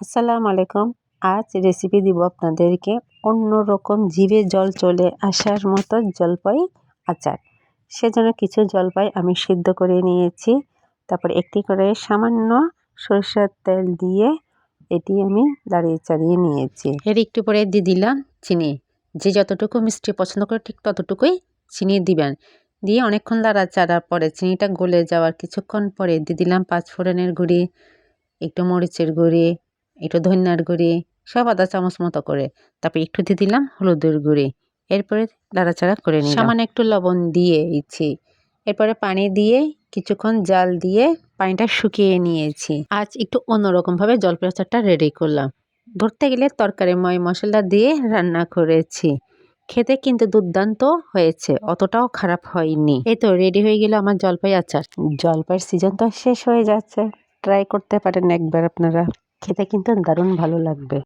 আসসালামু আলাইকুম। আজ রেসিপি দিব আপনাদেরকে অন্যরকম জিভে জল চলে আসার মতো জলপাই আচার। সেজন্য কিছু জলপাই আমি সিদ্ধ করে নিয়েছি। তারপর একটি করে সামান্য সরষের তেল দিয়ে এটি আমি দাঁড়িয়ে চাড়িয়ে নিয়েছি। এর একটু পরে দিয়ে দিলাম চিনি। যে যতটুকু মিষ্টি পছন্দ করে ঠিক ততটুকুই চিনি দিবেন। দিয়ে অনেকক্ষণ চাড়া পরে চিনিটা গলে যাওয়ার কিছুক্ষণ পরে দিয়ে দিলাম পাঁচফোড়নের গুঁড়ি, একটু মরিচের গুঁড়ি একটু ধনিয়ার গুঁড়ি, সব আদা চামচ মতো করে, তারপর একটু দিয়ে দিলাম হলুদের গুঁড়ি। এরপরে নাড়াচাড়া করে নিই সামান্য একটু লবণ দিয়ে দিচ্ছি। এরপরে পানি দিয়ে কিছুক্ষণ জাল দিয়ে পানিটা শুকিয়ে নিয়েছি। আজ একটু অন্যরকমভাবে জলপাই আচারটা রেডি করলাম। ধরতে গেলে তরকারি ময় মশলা দিয়ে রান্না করেছি। খেতে কিন্তু দুর্দান্ত হয়েছে, অতটাও খারাপ হয়নি। এই তো রেডি হয়ে গেল আমার জলপাই আচার। জলপাইয়ের সিজন তো শেষ হয়ে যাচ্ছে। ট্রাই করতে পারেন একবার আপনারা। খেতে কিন্তু দারুণ ভালো লাগবে।